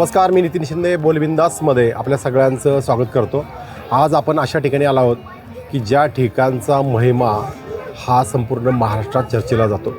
नमस्कार मी नितीन शिंदे बोलबिंदासमध्ये आपल्या सगळ्यांचं स्वागत करतो. आज आपण अशा ठिकाणी आलो आहोत की ज्या ठिकाणचा महिमा हा संपूर्ण महाराष्ट्रात चर्चेला जातो.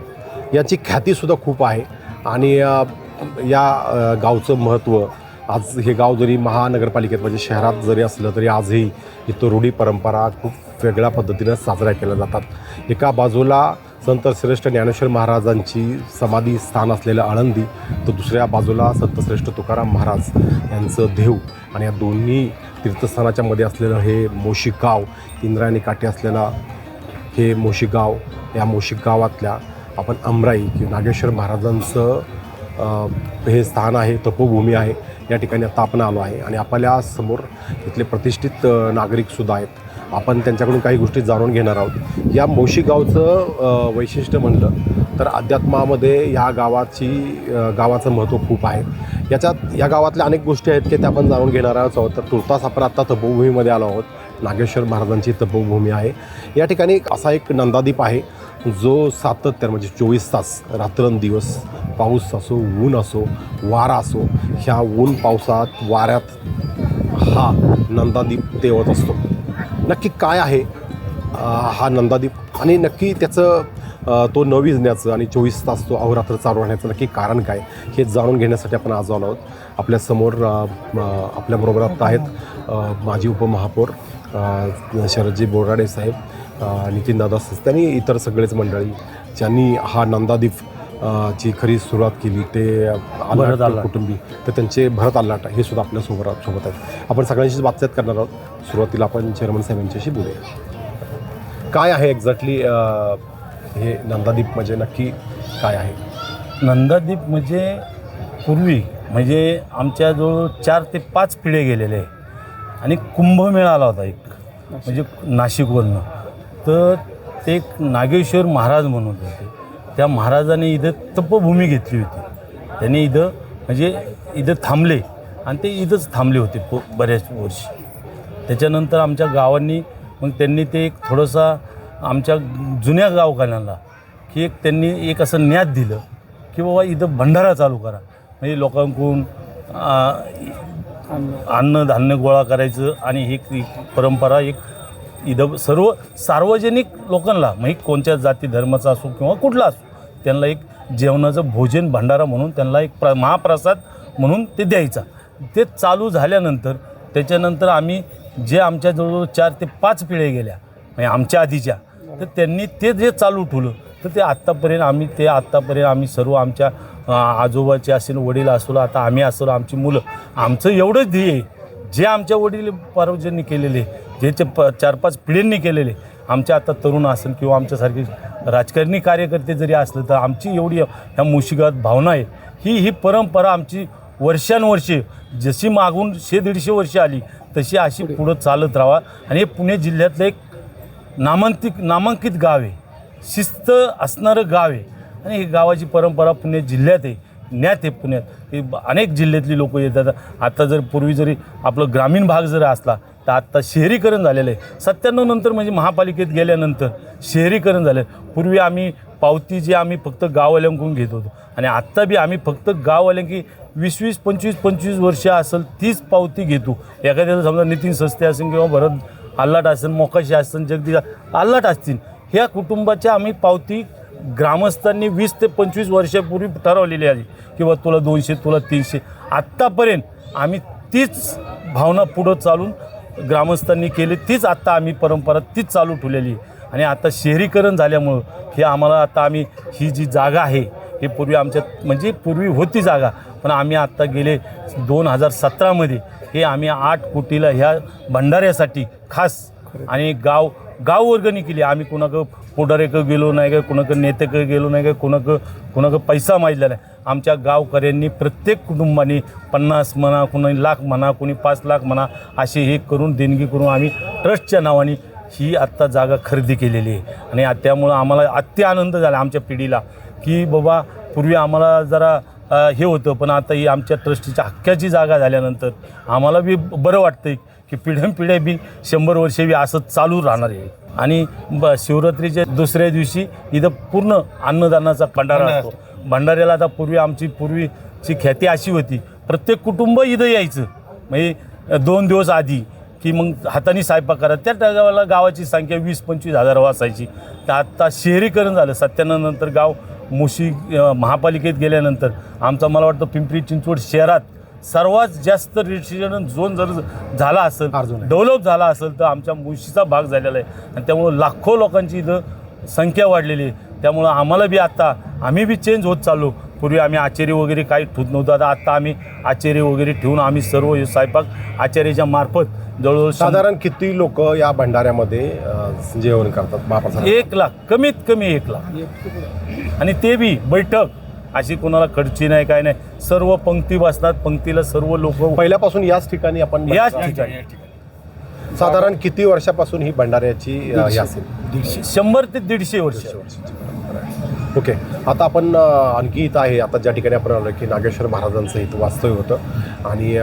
याची ख्यातीसुद्धा खूप आहे आणि या गावचं महत्त्व आज हे गाव जरी महानगरपालिकेत म्हणजे शहरात जरी असलं तरी आजही इथं रूढी परंपरा खूप वेगळ्या पद्धतीनं साजऱ्या केल्या जातात. एका बाजूला संत श्रेष्ठ ज्ञानेश्वर महाराजांची समाधी स्थान असलेलं आळंदी तर दुसऱ्या बाजूला संतश्रेष्ठ तुकाराम महाराज यांचं देव आणि या दोन्ही तीर्थस्थानाच्या मध्ये असलेलं हे मोशी गाव इंद्रायणी काठी असलेला हे मोशी गाव या मोशी गावातल्या आपण अमराई किंवा नागेश्वर महाराजांचं हे स्थान आहे तपोभूमी आहे. या ठिकाणी आता आपण आलो आहे आणि आपल्यासमोर इथले प्रतिष्ठित नागरिकसुद्धा आहेत. आपण त्यांच्याकडून काही गोष्टी जाणून घेणार आहोत. या मोशी गावचं वैशिष्ट्य म्हणलं तर अध्यात्मामध्ये या गावाची गावाचं महत्त्व खूप आहे. याच्यात या गावातल्या अनेक गोष्टी आहेत की त्या आपण जाणून घेणार आहोत. तर तुर्तास आपण आत्ता तपोभूमीमध्ये आलो आहोत. नागेश्वर महाराजांची तपोभूमी आहे. या ठिकाणी असा एक नंदादीप आहे जो सातत्य म्हणजे चोवीस तास रात्रंदिवस पाऊस असो ऊन असो वारा असो ह्या ऊन पावसात वाऱ्यात हा नंदादीप तेवत असतो. नक्की काय आहे? हा नंदादीप. आणि नक्की त्याचं तो न विजण्याचं आणि चोवीस तास तो अहोरात्र चालू राहण्याचं नक्की कारण काय हे जाणून घेण्यासाठी आपण आज आलो आहोत. आपल्यासमोर आपल्याबरोबर आत्ता आहेत माजी उपमहापौर शरदजी बोराडे साहेब नितीन दादा सस्ते आणि इतर सगळेच मंडळी ज्यांनी हा नंदादीप ची खरी सुरुवात केली ते आल्हाट. कुटुंबी तर त्यांचे भरत आल्हाट हे सुद्धा आपल्यासोबत सोबत आहेत. आपण सगळ्यांशीच बातचीत करणार आहोत. सुरुवातीला आपण चेअरमन साहेब यांच्याशी बोलूया. काय आहे एक्झॅक्टली हे नंदादीप म्हणजे नक्की काय आहे? नंदादीप म्हणजे पूर्वी म्हणजे आमच्याजवळ चार ते पाच पिढे गेलेले आहे. आणि कुंभमेळा आला होता एक. म्हणजे नाशिकवरनं. तर ते एक नागेश्वर महाराज म्हणून होते. त्या महाराजाने इथं तपभूमी घेतली होती. त्यांनी इथं म्हणजे इथं थांबले आणि ते इथंच थांबले होते प बऱ्याच वर्षी. त्याच्यानंतर आमच्या गावांनी मग त्यांनी ते एक थोडंसं आमच्या जुन्या गावकऱ्यांना की एक त्यांनी एक असं ज्ञात दिलं की बाबा इथं भंडारा चालू करा. म्हणजे लोकांकडून आ, अन्नधान्य गोळा करायचं आणि ही एक परंपरा एक इथं सर्व सार्वजनिक लोकांना म्हणजे कोणत्या जाती धर्माचा असो किंवा कुठला असो त्यांना एक जेवणाचं भोजन भंडारा म्हणून त्यांना एक प्र महाप्रसाद म्हणून ते द्यायचा. ते चालू झाल्यानंतर त्याच्यानंतर आम्ही जे आमच्या जवळजवळ चार ते पाच पिढ्या गेल्या म्हणजे आमच्या आधीच्या तर त्यांनी ते जे चालू ठेवलं तर ते आत्तापर्यंत आम्ही ते आत्तापर्यंत आम्ही सर्व आमच्या आजोबाचे असेल वडील असलो आता आम्ही असलो आमची मुलं आमचं एवढंच ध्येय जे आमच्या वडील पारोजननी केलेले जे चे प चार पाच पिढींनी केलेले. आमच्या आता तरुण असेल किंवा आमच्यासारखे राजकारणी कार्यकर्ते जरी असलं तर आमची एवढी ह्या मुशिगात भावना आहे. ही ही परंपरा आमची वर्षानुवर्षे जशी मागून शे दीडशे वर्ष आली तशी अशी पुढं. चालत राहावा आणि हे पुणे जिल्ह्यातलं एक नामांकित नामांकित गाव आहे. शिस्त असणारं गाव आहे. आणि ही गावाची परंपरा पुणे जिल्ह्यात आहे. ज्ञात आहे पुण्यात. हे अनेक जिल्ह्यातली लोक येतात. आता जर पूर्वी जरी आपलं ग्रामीण भाग जर असला तर आत्ता शहरीकरण झालेलं आहे. सत्त्याण्णव नंतर म्हणजे महापालिकेत गेल्यानंतर शहरीकरण झालं. पूर्वी आम्ही पावती जी आम्ही फक्त गाववाल्यांकडून घेत होतो. आणि आत्ता बी आम्ही फक्त गाववाल्यां की वीस वीस पंचवीस पंचवीस वर्ष असेल तीच पावती घेतो. एखाद्याचं समजा नितीन सस्ते असेल किंवा भरत आल्लाट असेल मोकाशी असेल जगदी आल्लाट असतील. ह्या कुटुंबाच्या आम्ही पावती ग्रामस्थांनी वीस ते पंचवीस वर्षापूर्वी ठरवलेली आहे. किंवा तुला दोनशे तुला तीनशे. आत्तापर्यंत आम्ही तीच भावना पुढं चालून ग्रामस्थांनी केली तीच आत्ता आम्ही परंपरा तीच चालू ठेवलेली. आहे आणि आता शहरीकरण झाल्यामुळं हे आम्हाला आता आम्ही ही जी जागा आहे हे पूर्वी आमच्या म्हणजे पूर्वी होती जागा पण आम्ही आत्ता गेले दोन हजार सतरामध्ये हे आम्ही आठ कोटीला ह्या भंडाऱ्यासाठी खास आणि गाव गाव वर्गणी केली. आम्ही कुणाकडं पुढारेकडं गेलो नाही काय कुणाकडं नेतेकडे गेलो नाही काय कुणाकडं कुणाकडं पैसा माहितला नाही. आमच्या गावकऱ्यांनी प्रत्येक कुटुंबाने पन्नास म्हणा कुणी लाख म्हणा कुणी पाच लाख म्हणा असे हे करून देणगी करून आम्ही ट्रस्टच्या नावाने ही आत्ता जागा खरेदी केलेली आहे. आणि त्यामुळं आम्हाला अति आनंद झाला आमच्या पिढीला की बाबा पूर्वी आम्हाला जरा हे होतं पण आता ही आमच्या ट्रस्टीच्या हक्काची जागा झाल्यानंतर आम्हाला बी बरं वाटतं की पिढ्यानपिढ्या बी शंभर वर्षे बी असं चालू राहणार आहे. आणि ब शिवरात्रीच्या दुसऱ्या दिवशी इथं पूर्ण अन्नदानाचा भंडारा असतो. भंडाऱ्याला आता पूर्वी आमची पूर्वीची ख्याती अशी होती. प्रत्येक कुटुंब इथं यायचं. म्हणजे दोन दिवस आधी की मग हाताने स्वयंपाक करा. त्या टायमाला गावाची संख्या वीस पंचवीस हजार असायची. तर आत्ता शहरीकरण झालं. सत्त्याण्णव गाव मुशी महापालिकेत गेल्यानंतर आमचा मला वाटतं पिंपरी चिंचवड शहरात सर्वात जास्त रेजिस्ट्रेशन झोन जर झाला असेल. डेव्हलप झाला असेल तर आमच्या मुशीचा भाग झालेला आहे. आणि त्यामुळं लाखो लोकांची इथं संख्या वाढलेली आहे. त्यामुळं आम्हाला बी आत्ता आम्ही बी चेंज होत चाललो. पूर्वी आम्ही आचार्य वगैरे काही ठेवत नव्हतं आता आत्ता आम्ही आचार्य वगैरे ठेवून आम्ही सर्व स्वयंपाक आचार्याच्या मार्फत जवळजवळ साधारण किती लोक या भंडाऱ्यामध्ये जेवण करतात महाप्रसाद एक लाख कमीत कमी एक लाख. आणि ते बी बैठक. अशी कोणाला खडची नाही काय नाही. सर्व पंक्ती बसतात पंक्तीला सर्व लोक पहिल्यापासून याच ठिकाणी आपण याच ठिकाणी. साधारण किती वर्षापासून ही भंडाऱ्याची हे असेल शंभर ते दीडशे वर्ष. ओके. आता आपण आणखी इथं आहे. आता ज्या ठिकाणी आपण आलो की नागेश्वर महाराजांचं इथं वास्तव्य होतं. आणि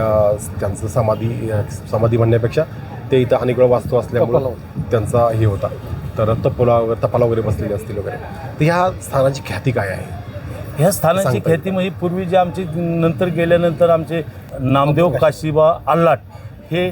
त्यांचं समाधी समाधी म्हणण्यापेक्षा ते इथं अनेक वेळा वास्तव असल्यामुळं त्यांचा हे होता. तर तपोला वगैरे तपाला वगैरे बसलेले असतील वगैरे. तर ह्या स्थानाची ख्याती काय आहे? ह्या स्थानाची. ख्याती म्हणजे पूर्वी जे आमचे नंतर गेल्यानंतर आमचे नामदेव काशीबा आल्लाट हे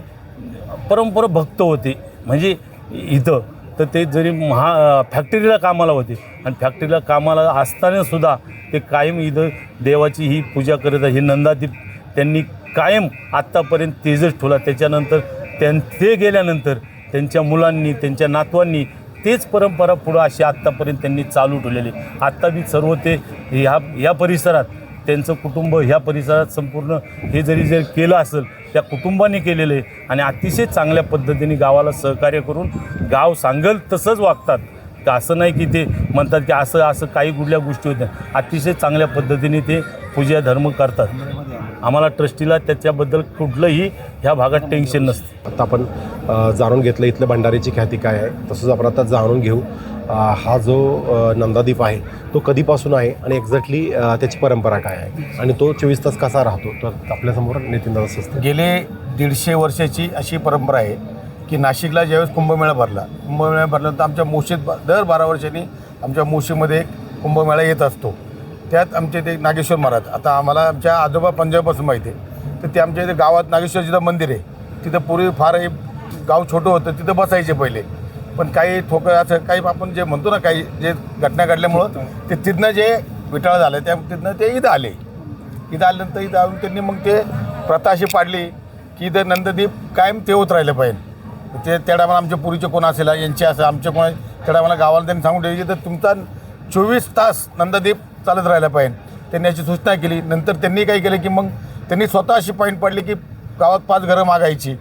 परंपरा भक्त होते. म्हणजे इथं. तर ते जरी महा फॅक्टरीला कामाला होते. आणि फॅक्टरीला कामाला असताना सुद्धा ते कायम इथं देवाची ही पूजा करत आहे. ही नंदादीप त्यांनी कायम आत्तापर्यंत तेजच ठेवला. त्याच्यानंतर त्यां ते गेल्यानंतर त्यांच्या मुलांनी त्यांच्या नातवांनी तेच परंपरा पुढं अशी आत्तापर्यंत त्यांनी चालू ठेवलेली आत्ता बी सर्व ते ह्या या परिसरात त्यांचं कुटुंब ह्या परिसरात संपूर्ण हे जरी जर केलं असेल त्या कुटुंबाने केलेलं आहे. आणि अतिशय चांगल्या पद्धतीने गावाला सहकार्य करून गाव सांगल तसंच वागतात. का असं नाही की ते म्हणतात की असं असं काही कुठल्या गोष्टी होत्या अतिशय चांगल्या पद्धतीने ते पूजा धर्म करतात. आम्हाला ट्रस्टीला त्याच्याबद्दल कुठलंही ह्या भागात टेन्शन नसतं. आता आपण जाणून घेतलं इथलं भंडारीची ख्याती काय आहे. तसंच आपण आता जाणून घेऊ. हा जो नंदादीप आहे तो कधीपासून आहे आणि एक्झॅक्टली त्याची परंपरा काय आहे? आणि तो चोवीस तास कसा राहतो? तर आपल्यासमोर नितीन दादा असते गेले दीडशे वर्षाची अशी परंपरा आहे. की नाशिकला ज्यावेळेस कुंभमेळा भरला कुंभमेळा भरल्यानंतर आमच्या मोशीत दर बारा वर्षांनी आमच्या मोशीमध्ये एक कुंभमेळा येत असतो. त्यात आमचे ते नागेश्वर महाराज आता आम्हाला आमच्या आजोबा पंजाबपासून माहिती आहे. तर ते आमच्या इथे गावात नागेश्वर जिथं मंदिर आहे तिथं पूर्वी फार हे गाव छोटं होतं तिथं बसायचे पहिले. पण काही ठोकं असं काही आपण जे म्हणतो ना काही जे घटना घडल्यामुळं ते तिथनं जे विटाळ झालं त्या तिथनं ते इथं आले. इथं आल्यानंतर इथं आऊन त्यांनी मग ते प्रथा अशी पाडली की इथं नंददीप कायम ते होत राहिलं पाहिजे. ते त्या टायमाला आमच्या पूर्वीचे कोण असेल यांचे असं आमचे कोण त्या टायमाला गावाला त्यांनी सांगून ठेवली तर तुमचा चोवीस तास नंददीप चालत राहिला पाहिजे. त्यांनी याची सूचना केली. नंतर त्यांनी काय केलं की मग त्यांनी स्वतः अशी पॉईंट पाडली की गावात पाच घरं मागायची.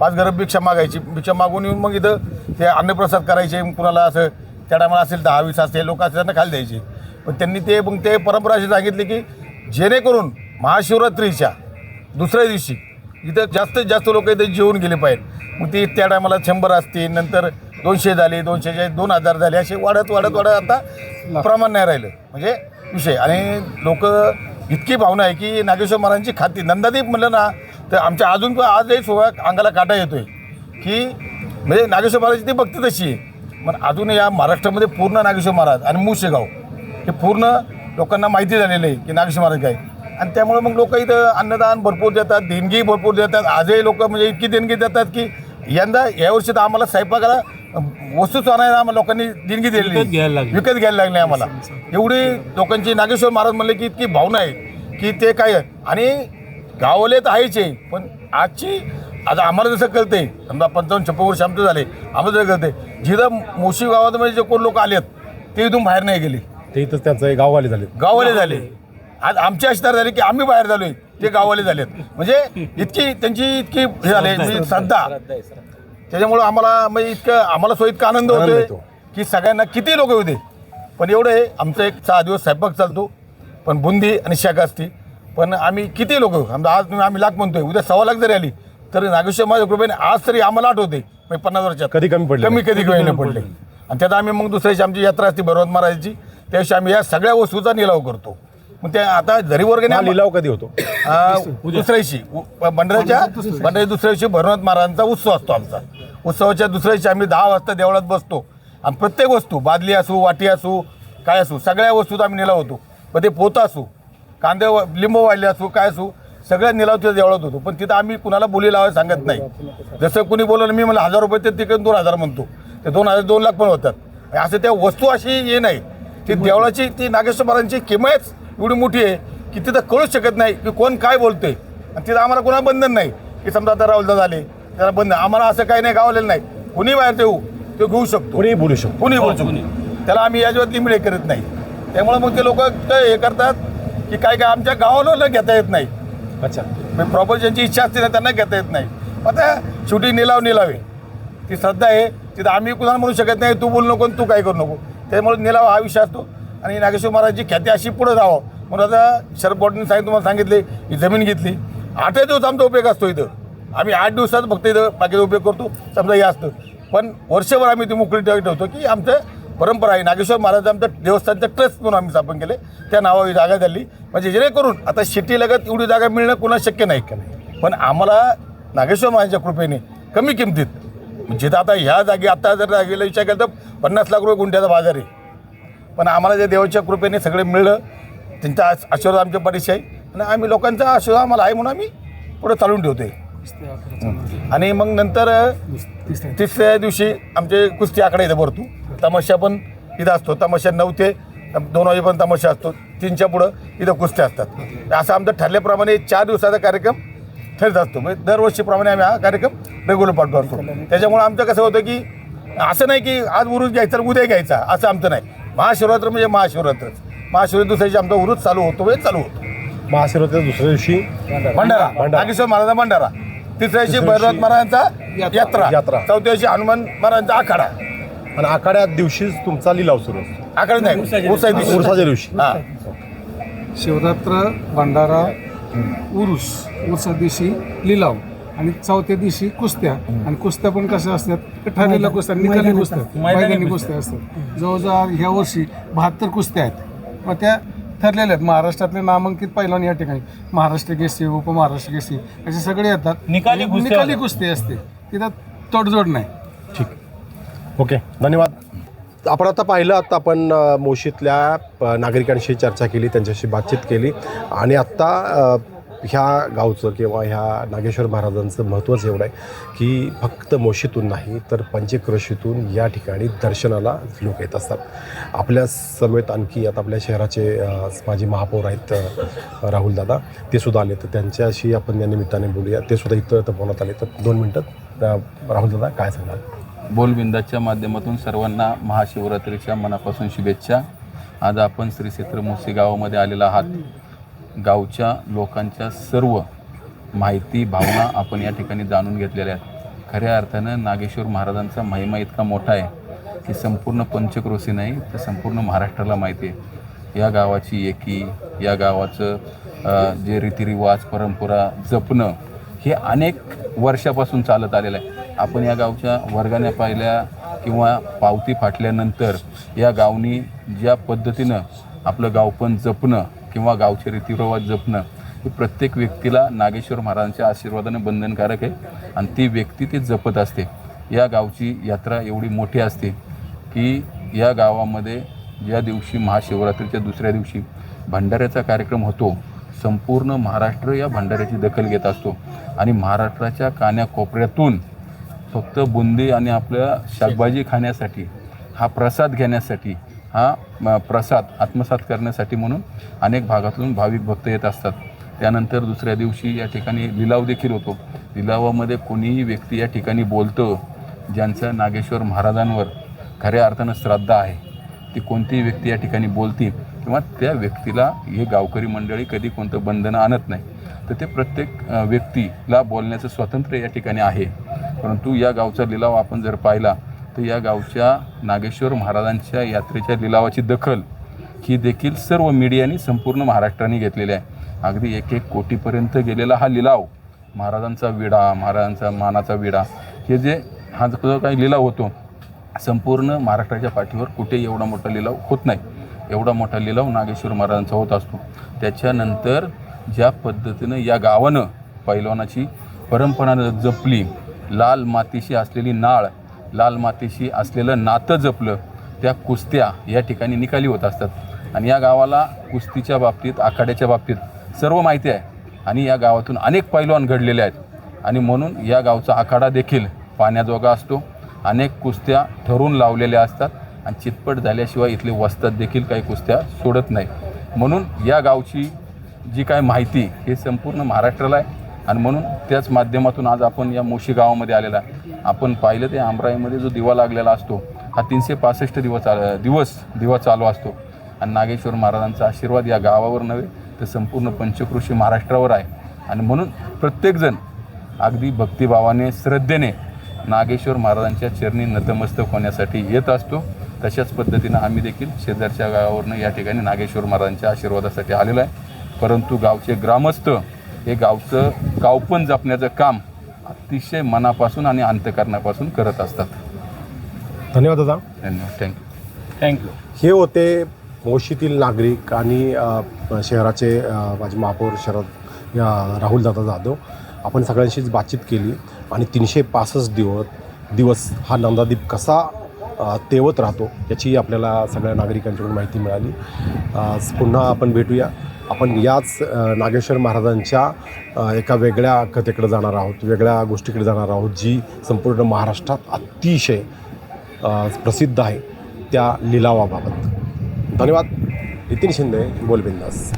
पाच घरं भिक्षा मागायची. भिक्षा मागून येऊन मग इथं ते अन्नप्रसाद करायचे कुणाला असं त्या टायमाला असेल दहा वीस असते लोक असेल त्यांना खाली द्यायचे. पण त्यांनी ते मग ते परंपरा अशी सांगितली की जेणेकरून महाशिवरात्रीच्या दुसऱ्या दिवशी इथं जास्तीत जास्त लोक इथं जेवून गेले पाहिजे. मग ती त्या टायमाला शंभर असतील नंतर दोनशे झाले दोनशेचे दोन हजार झाले असे वाढत वाढत वाढत आता प्रमाण नाही राहिलं. म्हणजे विषय. आणि लोक इतकी भावना आहे की नागेश्वर महाराजांची खाती. नंदादीप म्हणलं ना तर आमच्या अजून पण आजही सोहळा अंगाला काटा येतोय. की म्हणजे नागेश्वर महाराज ती भक्ती तशी आहे. पण अजून या महाराष्ट्रामध्ये पूर्ण नागेश्वर महाराज आणि मुशेगाव हे पूर्ण लोकांना माहिती झालेलं आहे की नागेश्वर महाराज काय. आणि त्यामुळे मग लोक इथं अन्नदान भरपूर देतात देणगी भरपूर देतात. आजही लोक म्हणजे इतकी देणगी देतात की यंदा यावर्षी तर आम्हाला स्वयंपाकाला वस्तूच आणायला आम्हाला लोकांनी देणगी दिलेली विकत घ्यायला लागली. विकत घ्यायला लागले आम्हाला. एवढी लोकांची नागेश्वर महाराज म्हणले की इतकी भावना आहे की ते काय आहे. आणि गावले तर आहेच आहे पण आजची आता आम्हाला जसं कळते समजा पंचावन्न छप्पन वर्ष आमचं झाले आम्हाला जसं कळते जिथं मोशी गावामध्ये जे कोण लोक आलेत ते इथून बाहेर नाही गेले. ते इथंच त्यांचं गाववाले झाले गाववाले झाले. आज आमची अशी तर झाली की आम्ही बाहेर झालोय. ते गाववाले झालेत. म्हणजे इतकी त्यांची इतकी हे झाले म्हणजे श्रद्धा त्याच्यामुळं आम्हाला म्हणजे इतकं आम्हाला सो इतका आनंद होतोय. की सगळ्यांना किती लोक होते पण एवढं आहे आमचं एक सहा दिवस स्वयंपाक चालतो. पण बुंदी आणि शाखा असते. पण आम्ही किती लोक समजा आज आम्ही लाख म्हणतोय. उद्या सव्वा लाख जरी आली तर नागेश्वर माझ्या कृपेने आज तरी आम्हाला आठवते म्हणजे पन्नास वर्षात. कधी कमी पडले? कमी कधी कमी नाही पडले. आणि त्यात आम्ही मग दुसऱ्या दिवशी आमची यात्रा असते भरवत महाराजाची. त्या दिवशी आम्ही या सगळ्या वस्तूचा निलाव करतो. मग त्या आता जरी हा आम्हा- लिलाव कधी होतो? दुसऱ्या दिवशी बंडाऱ्याच्या बंडाऱ्या दुसऱ्या दिवशी भरवत महाराजांचा उत्सव असतो आमचा. उत्सवाच्या दुसऱ्या दिवशी आम्ही दहा वाजता देवळात बसतो. आणि प्रत्येक वस्तू बादली असू वाटी असू काय असू सगळ्या वस्तूचा आम्ही निलाव होतो. मग ते पोतं असू कांदे व- लिंबू वाढले असू काय असू सगळ्या निलाव तिथं देवळात होतो. पण तिथं आम्ही कुणाला बोली लावायला सांगत नाही. जसं कुणी बोलवलं मी मला हजार रुपये ते तिकडे दोन हजार म्हणतो. ते दोन हजार दोन लाख पण होतात. आणि असं त्या वस्तू अशी हे नाही. ती देवळाची ती नागेश्वर महाराजांची किंमत एवढी मोठी आहे की तिथं कळूच शकत नाही की कोण काय बोलतोय. आणि तिथं आम्हाला कोणा बंधन नाही की समजा आता राहुलदा झाले त्याला बंधन आम्हाला असं काही नाही गावलेलं नाही. कुणी बाहेर देऊ तो घेऊ शकतो. कोणीही बोलू शकतो. कोणी बोलू शकतो. त्याला आम्ही याच्यावर लिमिट हे करत नाही. त्यामुळे मग ते लोक हे करतात की काय काय आमच्या गावाला घेता येत नाही. अच्छा. प्रॉपर ज्यांची इच्छा असते ना त्यांना घेता येत नाही. आता शेवटी निलाव निलाव. आहे ती श्रद्धा आहे तिथं आम्ही कुणाला म्हणू शकत नाही तू बोलू नको तू काय करू नको. त्यामुळे निलाव हा विषय असतो. आणि नागेश्वर महाराजची ख्याती अशी पुढे जावं. म्हणून आता शरद बोर्डने सांगितलं तुम्हाला सांगितले ही जमीन घेतली. आठच दिवस आमचा उपयोग असतो इथं. आम्ही आठ दिवसात फक्त इथं बाकीचा उपयोग करतो. समजा हे असतं. पण वर्षभर आम्ही ते मोकळी ठेवतो की आमचं परंपरा आहे. नागेश्वर महाराज आमचं देवस्थानचं ट्रस्ट म्हणून आम्ही स्थापन केले. त्या नावावर ही जागा झाली. म्हणजे जेणेकरून आता शेतीलगत एवढी जागा मिळणं कुणा शक्य नाही. पण आम्हाला नागेश्वर महाराजांच्या कृपेने कमी किमतीत जिथं आता ह्या जागी आता जर जागेला विचार केला तर पन्नास लाख रुपये गुंठ्याचा बाजार आहे. पण आम्हाला जे देवाच्या कृपेने सगळे मिळलं त्यांचा आश- आशीर्वाद आमच्या पाठीशी आहे. आणि आम्ही लोकांचा आशीर्वाद आम्हाला आहे म्हणून आम्ही पुढे चालून ठेवतोय. आणि मग नंतर तिसऱ्या दिवशी. आमचे कुस्ती आकडे इथं भरतो. तमाशा पण इथं असतो. तमाशा नऊ ते दोन वाजेपर्यंत तमाशा असतो. तीनच्या पुढं इथं कुस्त्या असतात. असं आमचं ठरल्याप्रमाणे चार दिवसाचा कार्यक्रम ठरत असतो. म्हणजे दरवर्षीप्रमाणे आम्ही हा कार्यक्रम रेग्युलर पाठवत त्याच्यामुळे आमचं कसं होतं की असं नाही की आज उरूस घ्यायचा आणि उद्या घ्यायचा. असं आमचं नाही. महाशिवरात्र म्हणजे महाशिवरात्रच. महाशिवरात्र दुसऱ्या दिवशी आमचा उरूस चालू होतो म्हणजे चालू होतो. महाशिवरात्रीच्या दुसऱ्या दिवशी भंडारा. भंडारा. नागेश्वर महाराजा भंडारा. तिसऱ्या दिवशी भैरवनाथ महाराजांचा यात्रा. यात्रा. चौथ्या दिवशी हनुमान महाराजांचा आखाडा. आणि आखाड्या दिवशीच तुमचा लिलाव सुरू असतो. आखाडा नाही उरसाच्या दिवशी. उरसाच्या दिवशी. हा. शिवरात्र भंडारा उरुस. उरुसा दिवशी लिलाव. आणि चौथ्या दिवशी कुस्त्या. आणि कुस्त्या पण कशा असतात? ठरलेल्या कुस्त्या निकाली कुस्त्या. मैदानी कुस्त्या असतात. जवळजवळ ह्या वर्षी बहात्तर कुस्त्या आहेत. मग त्या ठरलेल्या आहेत. महाराष्ट्रातले नामांकित पैलवान या ठिकाणी. महाराष्ट्र केसरी उपमहाराष्ट्र केसरी असे सगळे येतात. निकाली कुस्त्या निकाली कुस्ती असते. तिथं तडजोड नाही. ठीक. ओके. धन्यवाद. आपण आता पाहिलं आता आपण मोशीतल्या नागरिकांशी चर्चा केली त्यांच्याशी बातचीत केली. आणि आत्ता ह्या गावचं किंवा ह्या नागेश्वर महाराजांचं महत्त्वच एवढं आहे की फक्त मोशीतून नाही तर पंचक्रशीतून या ठिकाणी दर्शनाला लोक येत असतात. आपल्या समेत आणखी आता आपल्या शहराचे माजी महापौर आहेत राहुल दादा ते सुद्धा आले. तर त्यांच्याशी आपण या निमित्ताने बोलूया. ते सुद्धा इथं तर आले. तर दोन मिनटात राहुल दादा काय सांगाल? बोलबिंदाच्या माध्यमातून सर्वांना महाशिवरात्रीच्या मनापासून शुभेच्छा. आज आपण श्री क्षेत्र मोसी गावामध्ये आलेला आहात. गावच्या लोकांच्या सर्व माहिती भावना आपण या ठिकाणी जाणून घेतलेल्या आहेत. खऱ्या अर्थानं नागेश्वर महाराजांचा महिमा इतका मोठा आहे की संपूर्ण पंचक्रोशी नाही तर संपूर्ण महाराष्ट्राला माहिती आहे. या गावाची एकी या गावाचं जे रीतिरिवाज परंपरा जपणं हे अनेक वर्षापासून चालत आलेलं आहे. आपण या गावच्या वर्गाने पाहिल्या किंवा पावती फाटल्यानंतर या गावनी ज्या पद्धतीनं आपलं गावपण जपणं किंवा गावचे रीतिरिवाज जपणं हे प्रत्येक व्यक्तीला नागेश्वर महाराजांच्या आशीर्वादाने बंधनकारक आहे. आणि ती व्यक्ती ती जपत असते. या गावची यात्रा एवढी मोठी असते की या गावामध्ये ज्या दिवशी महाशिवरात्रीच्या दुसऱ्या दिवशी भंडाऱ्याचा कार्यक्रम होतो संपूर्ण महाराष्ट्र या भंडाऱ्याची दखल घेत असतो. आणि महाराष्ट्राच्या कान्याकोपऱ्यातून फक्त बुंदी आणि आपल्या शाकभाजी खाण्यासाठी हा प्रसाद घेण्यासाठी हा प्रसाद आत्मसात करण्यासाठी म्हणून अनेक भागातून भाविक भक्त येत असतात. त्यानंतर दुसऱ्या दिवशी या ठिकाणी लिलाव देखील होतो. लिलावामध्ये कोणीही व्यक्ती या ठिकाणी बोलतं ज्यांचं नागेश्वर महाराजांवर खऱ्या अर्थानं श्रद्धा आहे. ती कोणतीही व्यक्ती या ठिकाणी बोलती किंवा त्या व्यक्तीला हे गावकरी मंडळी कधी कोणतं बंधनं आणत नाही तर ते प्रत्येक व्यक्तीला बोलण्याचं स्वातंत्र्य या ठिकाणी आहे. परंतु या गावचा लिलाव आपण जर पाहिला तर या गावच्या नागेश्वर महाराजांच्या यात्रेच्या लिलावाची दखल ही देखील सर्व मीडियाने संपूर्ण महाराष्ट्राने घेतलेली आहे. अगदी एक एक कोटीपर्यंत गेलेला हा लिलाव महाराजांचा विडा महाराजांचा मानाचा विडा हे जे हा जो काही लिलाव होतो संपूर्ण महाराष्ट्राच्या पाठीवर कुठे एवढा मोठा लिलाव होत नाही. एवढा मोठा लिलाव नागेश्वर महाराजांचा होत असतो. त्याच्यानंतर ज्या पद्धतीनं या गावानं पैलवानाची परंपरा जपली लाल मातीशी असलेली नाळ लाल मातीशी असलेलं नातं जपलं त्या कुस्त्या या ठिकाणी निकाली होत असतात. आणि या गावाला कुस्तीच्या बाबतीत आखाड्याच्या बाबतीत सर्व माहिती आहे. आणि या गावातून अनेक पैलवान घडलेले आहेत. आणि म्हणून या गावचा आखाडा देखील पाण्याजोगा असतो. अनेक कुस्त्या ठरून लावलेल्या असतात आणि चितपट झाल्याशिवाय इथले वस्तात देखील काही कुस्त्या सोडत नाही म्हणून या गावची जी काय माहिती हे संपूर्ण महाराष्ट्राला आहे. आणि म्हणून त्याच माध्यमातून आज आपण या मोशी गावामध्ये आलेला आहे. आपण पाहिलं ते आमराईमध्ये जो दिवा लागलेला असतो हा तीनशे पासष्ट दिवस चाल दिवस दिवा चालू असतो. आणि नागेश्वर महाराजांचा आशीर्वाद या गावावर नव्हे तर संपूर्ण पंचकृषी महाराष्ट्रावर आहे. आणि म्हणून प्रत्येकजण अगदी भक्तिभावाने श्रद्धेने नागेश्वर महाराजांच्या चरणी नतमस्तक होण्यासाठी येत असतो. तशाच पद्धतीनं आम्ही देखील शेजारच्या गावावरनं या ठिकाणी नागेश्वर महाराजांच्या आशीर्वादासाठी आलेलो आहे. परंतु गावचे ग्रामस्थ हे गावचं गावपण जपण्याचं काम अतिशय मनापासून आणि अंतकरणापासून करत असतात. धन्यवाद दादा. धन्यवाद. थँक्यू थँक्यू हे होते मोशीतील नागरिक आणि शहराचे माजी महापौर शरद या राहुलदादा जाधव. आपण सगळ्यांशीच बातचीत केली आणि तीनशे पासष्ट दिवस दिवस हा नंदादीप कसा तेवत राहतो याची आपल्याला सगळ्या नागरिकांकडून माहिती मिळाली. पुन्हा आपण भेटूया. आपण याच नागेश्वर महाराजांच्या एका वेगळ्या कथेकडे जाणार आहोत वेगळ्या गोष्टीकडे जाणार आहोत जी संपूर्ण महाराष्ट्रात अतिशय प्रसिद्ध आहे त्या लिलावाबाबत. धन्यवाद. नितीन शिंदे बोलबिंदास.